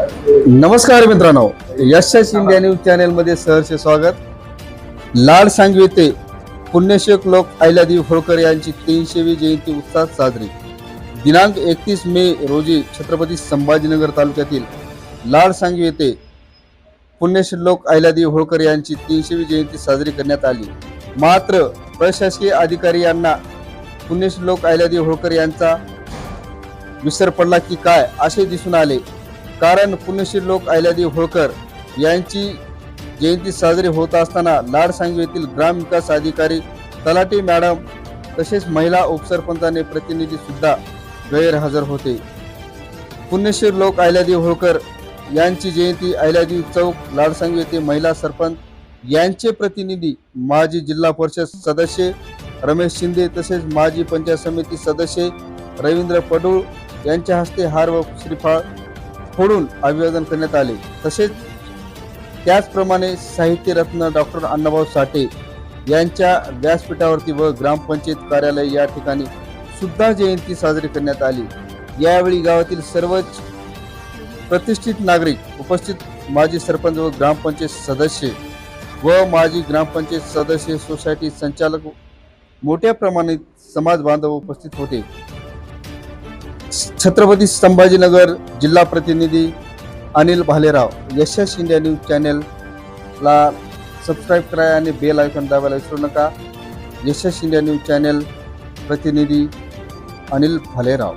नमस्कार मित्रांनो यशस India news चॅनेलमध्ये सहर्ष स्वागत. लाड सांगवी येथे लोक अहिल्यादेवी होळकर यांची तीनशेवी जयंती उत्साहात साजरी. दिनांक एकतीस मे रोजी छत्रपती संभाजीनगर तालुक्यातील लाड सांगवी येथे पुण्यश्लोक अहिल्यादेवी होळकर यांची तीनशेवी जयंती साजरी करण्यात आली. मात्र प्रशासकीय अधिकारी यांना पुण्यश्लोक अहिल्यादेवी होळकर यांचा विसर पडला की काय असे दिसून आले. कारण पुण्यश्री लोक अहिल्यादेवी होळकर यांची जयंती साजरी होत असताना लाडसांगी येथील ग्रामविकास अधिकारी तलाटी मॅडम तसेच महिला उपसरपंचाने प्रतिनिधी सुद्धा गैरहजर होते. पुण्यश्री लोक अहिल्यादेवी होळकर यांची जयंती अहिल्यादेवी चौक लाडसांगी येथे महिला सरपंच यांचे प्रतिनिधी माजी जिल्हा परिषद सदस्य रमेश शिंदे तसेच माजी पंचायत समिती सदस्य रवींद्र पडूळ यांच्या हस्ते हार व श्रीफळ फोडून अभिवादन करण्यात आले. तसेच त्याचप्रमाणे साहित्य रत्न डॉक्टर अण्णाभाऊ साठे यांच्या व्यासपीठावरती व ग्रामपंचायत कार्यालय या ठिकाणी सुद्धा जयंती साजरी करण्यात आली. यावेळी गावातील सर्वच प्रतिष्ठित नागरिक उपस्थित माजी सरपंच व ग्रामपंचायत सदस्य व माजी ग्रामपंचायत सदस्य सोसायटी संचालक मोठ्या प्रमाणात समाज बांधव उपस्थित होते. छत्रपती संभाजीनगर जिल्हा प्रतिनिधी अनिल भालेराव यशस इंडिया न्यूज चॅनेलला सबस्क्राईब करा आणि बेल आयकॉन दाबायला विसरू नका. यशस इंडिया न्यूज चॅनेल प्रतिनिधी अनिल भालेराव.